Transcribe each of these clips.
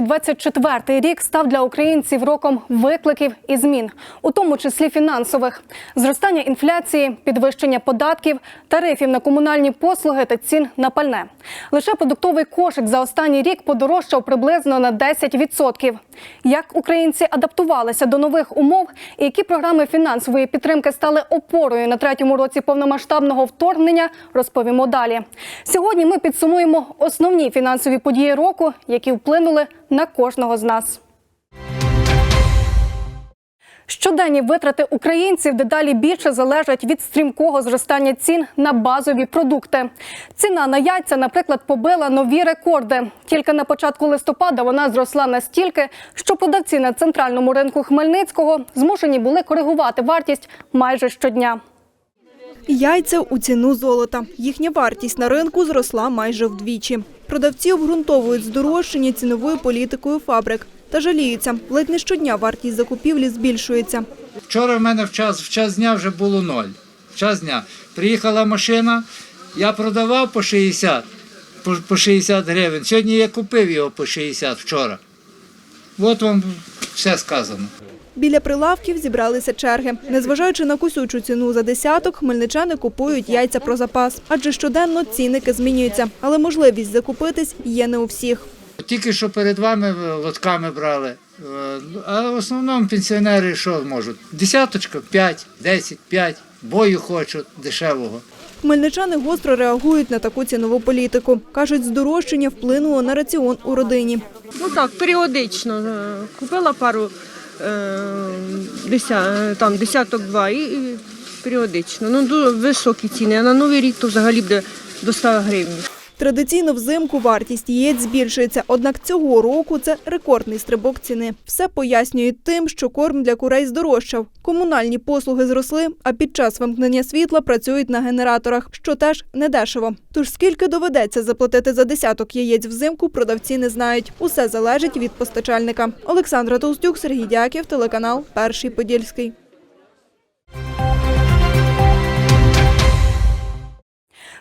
2024 рік став для українців роком викликів і змін, у тому числі фінансових, зростання інфляції, підвищення податків, тарифів на комунальні послуги та цін на пальне. Лише продуктовий кошик за останній рік подорожчав приблизно на 10%. Як українці адаптувалися до нових умов і які програми фінансової підтримки стали опорою на третьому році повномасштабного вторгнення, розповімо далі. Сьогодні ми підсумуємо основні фінансові події року, які вплинули на кожного з нас. Щоденні витрати українців дедалі більше залежать від стрімкого зростання цін на базові продукти. Ціна на яйця, наприклад, побила нові рекорди. Тільки на початку листопада вона зросла настільки, що продавці на центральному ринку Хмельницького змушені були коригувати вартість майже щодня. Яйця у ціну золота. Їхня вартість на ринку зросла майже вдвічі. Продавці обґрунтовують здорожчання ціновою політикою фабрик та жаліються. Ледь не щодня вартість закупівлі збільшується. Вчора в мене в час, в час дня вже було ноль. В час дня. Приїхала машина, я продавав по 60, по, по 60 гривень. Сьогодні я купив його по 60 вчора. От вам все сказано. Біля прилавків зібралися черги. Незважаючи на кусючу ціну за десяток, хмельничани купують яйця про запас, адже щоденно цінники змінюються, але можливість закупитись є не у всіх. Тільки що перед вами лотками брали. Е, А в основному пенсіонери що можуть? Десяточка, 5, 10, 5, бою хочуть дешевого. Хмельничани гостро реагують на таку цінову політику. Кажуть, здорожчання вплинуло на раціон у родині. Ну так, періодично. е, Купила пару е, там, десяток два і, і періодично. Ну, високі ціни, а на Новий рік то взагалі буде до 100 гривень. Традиційно взимку вартість яєць збільшується, однак цього року це рекордний стрибок ціни. Все пояснюють тим, що корм для курей здорожчав. Комунальні послуги зросли, а під час вимкнення світла працюють на генераторах, що теж недешево. Тож скільки доведеться заплатити за десяток яєць взимку, продавці не знають. Усе залежить від постачальника. Олександра Толстюк, Сергій Дяків, телеканал Перший Подільський.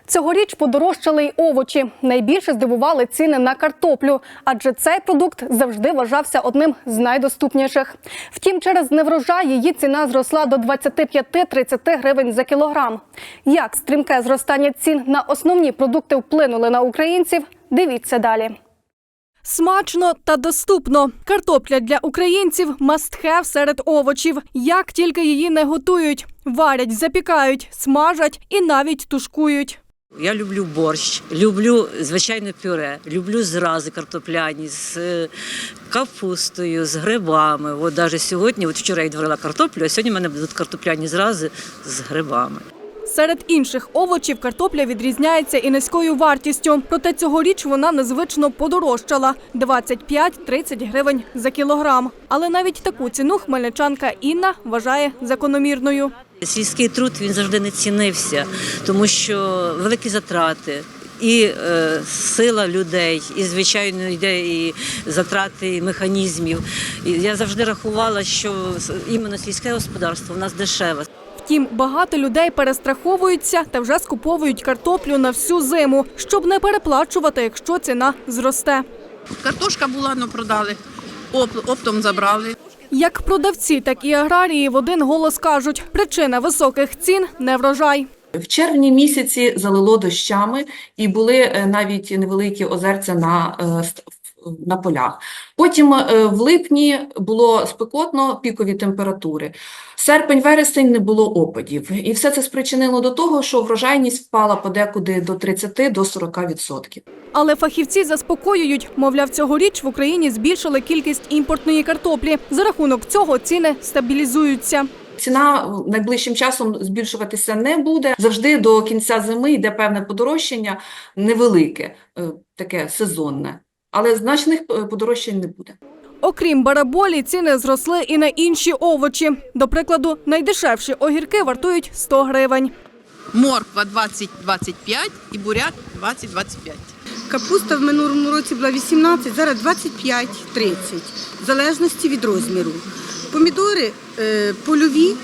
Цьогоріч подорожчали й овочі. Найбільше здивували ціни на картоплю, адже цей продукт завжди вважався одним з найдоступніших. Втім, через неврожай її ціна зросла до 25-30 гривень за кілограм. Як стрімке зростання цін на основні продукти вплинули на українців? Дивіться далі. Смачно та доступно. Картопля для українців мастхев серед овочів. Як тільки її не готують, варять, запікають, смажать і навіть тушкують. Я люблю борщ, люблю звичайне пюре, люблю зрази картопляні з е, капустою, з грибами. От навіть сьогодні, от вчора я відварила картоплю, а сьогодні в мене будуть картопляні зрази з грибами. Серед інших овочів картопля відрізняється і низькою вартістю. Проте цьогоріч вона незвично подорожчала – 25-30 гривень за кілограм. Але навіть таку ціну хмельничанка Інна вважає закономірною. Сільський труд він завжди не цінився, тому що великі затрати. І е, сила людей, і звичайно йде і затрати механізмів. І я завжди рахувала, що іменно сільське господарство в нас дешеве. Втім, багато людей перестраховуються та вже скуповують картоплю на всю зиму, щоб не переплачувати, якщо ціна зросте. Картошка була, ну продали, Оп- оптом забрали. Як продавці, так і аграрії в один голос кажуть, причина високих цін – не врожай. В червні місяці залило дощами і були е, навіть невеликі озерця на, е, на полях. Потім е, в липні було спекотно, пікові температури. Серпень-вересень не було опадів. І все це спричинило до того, що врожайність впала подекуди до 30-40%. Але фахівці заспокоюють, мовляв, цьогоріч в Україні збільшили кількість імпортної картоплі. За рахунок цього ціни стабілізуються. Ціна найближчим часом збільшуватися не буде. Завжди до кінця зими йде певне подорожчання, невелике, е, таке сезонне. Але значних е, подорожчань не буде. Окрім бараболі, ціни зросли і на інші овочі. До прикладу, найдешевші огірки вартують 100 гривень. Морква 20-25 і буряк 20-25. Капуста в минулому році була 18, зараз 25-30, в залежності від розміру. Помідори е, польові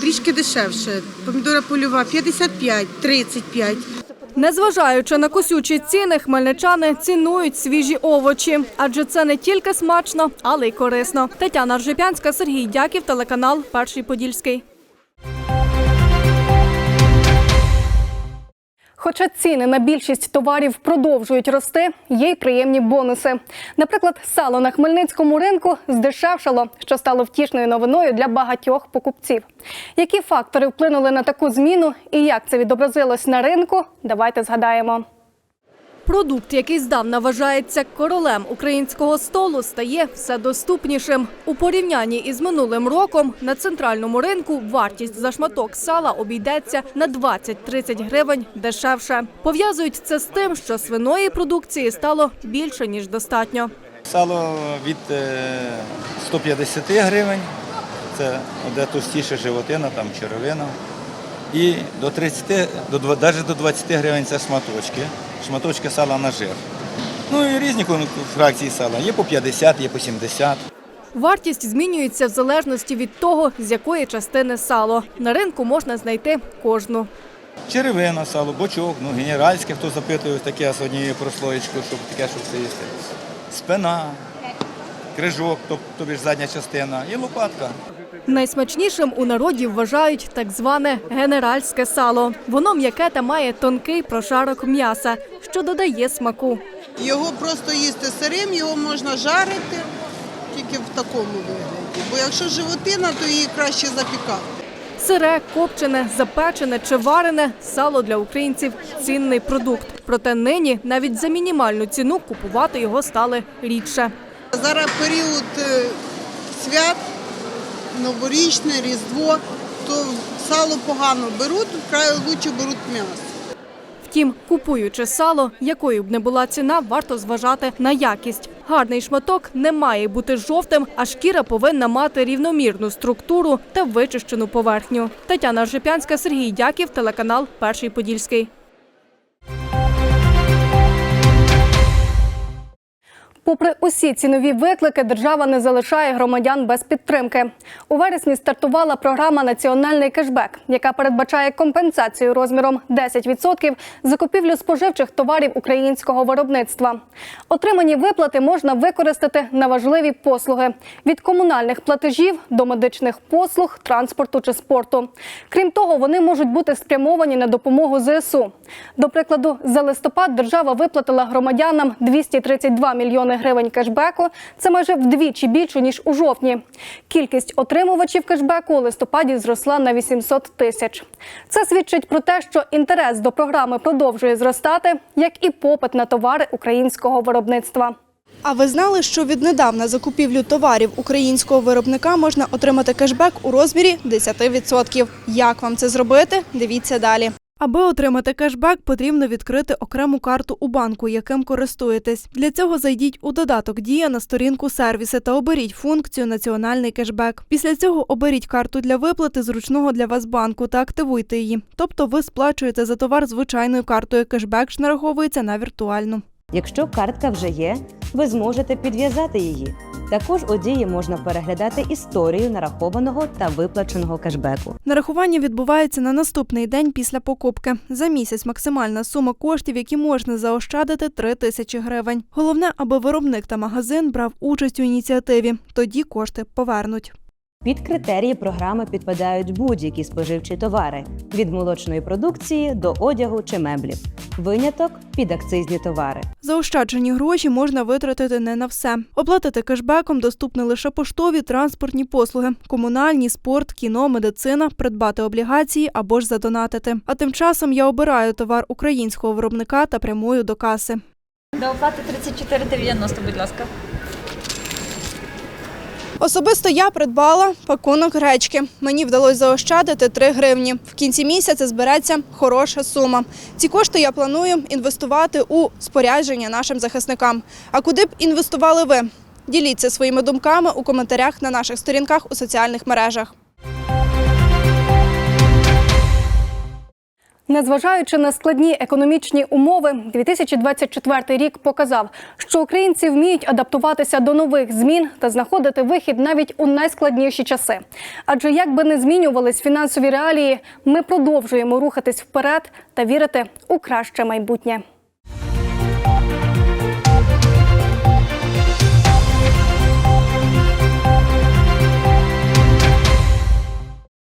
трішки дешевше. Помідора польова 55, 35. Незважаючи на косючі ціни, хмельничани цінують свіжі овочі, адже це не тільки смачно, але й корисно. Тетяна Ржепянська, Сергій Дяків, телеканал Перший Подільський. Хоча ціни на більшість товарів продовжують рости, є й приємні бонуси. Наприклад, сало на хмельницькому ринку здешевшало, що стало втішною новиною для багатьох покупців. Які фактори вплинули на таку зміну і як це відобразилось на ринку? Давайте згадаємо. Продукт, який здавна вважається королем українського столу, стає все доступнішим. У порівнянні із минулим роком на центральному ринку вартість за шматок сала обійдеться на 20-30 гривень дешевше. Пов'язують це з тим, що свиної продукції стало більше ніж достатньо. Сало від е, 150 гривень, це де товстіша животина, там черевина. І до 30, до, навіть до 20 гривень це шматочки. Шматочки сала на жир. Ну і різні фракції сала. Є по 50, є по 70. Вартість змінюється в залежності від того, з якої частини сало. На ринку можна знайти кожну. Черевина, сало, бочок, ну генеральське, хто запитує, таке з однією прослоєчкою, щоб таке, щоб це їсти. Спина, крижок, тобто тобі ж задня частина, і лопатка. Найсмачнішим у народі вважають так зване генеральське сало. Воно м'яке та має тонкий прошарок м'яса, що додає смаку. Його просто їсти сирим, його можна жарити тільки в такому вигляді. Бо якщо животина, то її краще запікати. Сире, копчене, запечене чи варене сало для українців цінний продукт. Проте нині навіть за мінімальну ціну купувати його стали рідше. Зараз період е, свят, новорічне, різдво, то сало погано беруть, край лучше беруть м'ясо. Втім, купуючи сало, якою б не була ціна, варто зважати на якість. Гарний шматок не має бути жовтим, а шкіра повинна мати рівномірну структуру та вичищену поверхню. Тетяна Ржепянська, Сергій Дяків, телеканал Перший Подільський. Попри усі цінові виклики, держава не залишає громадян без підтримки. У вересні стартувала програма Національний кешбек, яка передбачає компенсацію розміром 10% за купівлю споживчих товарів українського виробництва. Отримані виплати можна використати на важливі послуги від комунальних платежів до медичних послуг, транспорту чи спорту. Крім того, вони можуть бути спрямовані на допомогу ЗСУ. До прикладу, за листопад держава виплатила громадянам 232 мільйони гривень кешбеку. Це майже вдвічі більше ніж у жовтні. Кількість отримувачів кешбеку у листопаді зросла на 800 тисяч. Це свідчить про те, що інтерес до програми продовжує зростати, як і попит на товари українського виробництва. А ви знали, що віднедавна за купівлю товарів українського виробника можна отримати кешбек у розмірі 10%? Як вам це зробити? Дивіться далі. Аби отримати кешбек, потрібно відкрити окрему карту у банку, яким користуєтесь. Для цього зайдіть у додаток Дія на сторінку сервіси та оберіть функцію Національний кешбек. Після цього оберіть карту для виплати зручного для вас банку та активуйте її. Тобто ви сплачуєте за товар звичайною картою. Кешбек ж нараховується на віртуальну. Якщо картка вже є, ви зможете підв'язати її. Також у дії можна переглядати історію нарахованого та виплаченого кешбеку. Нарахування відбувається на наступний день після покупки. За місяць максимальна сума коштів, які можна заощадити 3 тисячі гривень. Головне, аби виробник та магазин брав участь у ініціативі. Тоді кошти повернуть. Під критерії програми підпадають будь-які споживчі товари від молочної продукції до одягу чи меблів. Виняток підакцизні товари. Заощаджені гроші можна витратити не на все. Оплатити кешбеком доступні лише поштові транспортні послуги, комунальні, спорт, кіно, медицина, придбати облігації або ж задонатити. А тим часом я обираю товар українського виробника та прямую до каси. До оплати 34,90, будь ласка. Особисто я придбала пакунок гречки. Мені вдалося заощадити 3 гривні. В кінці місяця збереться хороша сума. Ці кошти я планую інвестувати у спорядження нашим захисникам. А куди б інвестували ви? Діліться своїми думками у коментарях на наших сторінках у соціальних мережах. Незважаючи на складні економічні умови, 2024 рік показав, що українці вміють адаптуватися до нових змін та знаходити вихід навіть у найскладніші часи. Адже як би не змінювались фінансові реалії, ми продовжуємо рухатись вперед та вірити у краще майбутнє.